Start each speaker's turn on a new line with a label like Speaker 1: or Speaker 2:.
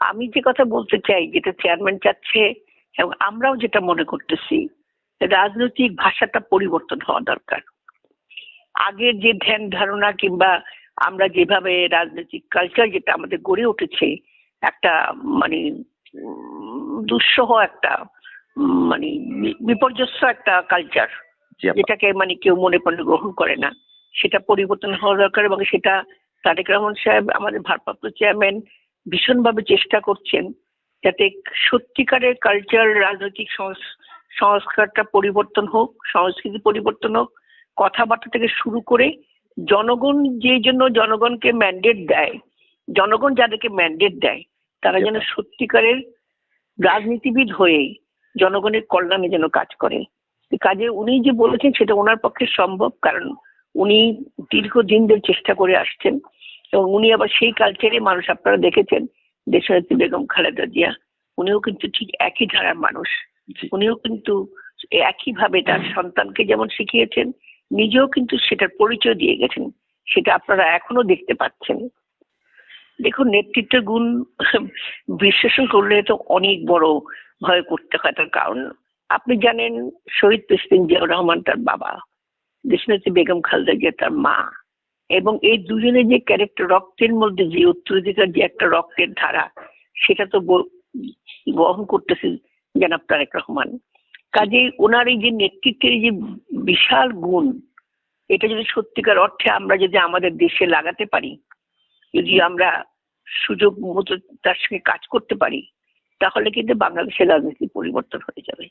Speaker 1: আমি যে কথা বলতে চাই যেটা চেয়ারম্যান চাচ্ছে এবং আমরাও যেটা মনে করতেছি রাজনৈতিক ভাষাটা পরিবর্তন হওয়া দরকার। আগের যে ধ্যান ধারণা কিংবা আমরা যেভাবে রাজনৈতিক কালচার যেটা আমাদের গড়ে উঠেছে একটা মানে দুঃসহ একটা মানে বিপর্যস্ত একটা কালচার যেটাকে মানে কেউ মনে প্রাণে গ্রহণ করে না। সেটা পরিবর্তন হওয়া দরকার এবং সেটা তারেক রহমান সাহেব আমাদের ভারপ্রাপ্ত চেয়ারম্যান ভীষণভাবে চেষ্টা করছেন যাতে সত্যিকারের কালচার রাজনৈতিক সংস- সংস্কারটা পরিবর্তন হোক সংস্কৃতি পরিবর্তন হোক কথাবার্তা থেকে শুরু করে জনগণ যে জন্য জনগণকে ম্যান্ডেট দেয় জনগণ যাদেরকে ম্যান্ডেট দেয় তারা যেন সত্যিকারের রাজনীতিবিদ হয়ে জনগণের কল্যাণে যেন কাজ করে। কাজে উনি যে বলেছেন সেটা ওনার পক্ষে সম্ভব কারণ উনি দীর্ঘদিন ধরে চেষ্টা করে আসছেন। এবং উনি আবার সেই কালচারে মানুষ আপনারা দেখেছেন দেশনেত্রী বেগম খালেদা জিয়া। উনিও কিন্তু ঠিক একই ধারার মানুষ। উনিও কিন্তু একইভাবে তার সন্তানকে যেমন শিখিয়েছেন নিজেও কিন্তু সেটার পরিচয় দিয়ে গেছেন সেটা আপনারা এখনও দেখতে পাচ্ছেন। দেখুন নেতৃত্বের গুণ বিশ্লেষণ করলে তো অনেক বড় ভয় করতে হয় তার কারণ। আপনি জানেন শহীদ প্রেসিডেন্ট জিয়াউর রহমান তার বাবা দেশনেত্রী বেগম খালেদা জিয়া তার মা। এবং এই দুজনের যে ক্যারেক্টার রক্তের মধ্যে যে উত্তরাধিকার যে একটা রক্তের ধারা, সেটা তো বহন করতেছে জনাব তারেক রহমান। কাজে ওনার এই যে নেতৃত্বের যে বিশাল গুণ, এটা যদি সত্যিকার অর্থে আমরা যদি আমাদের দেশে লাগাতে পারি, যদি আমরা সুযোগ মতো তার সঙ্গে কাজ করতে পারি, তাহলে কিন্তু বাংলাদেশের রাজনীতি পরিবর্তন হয়ে যাবে।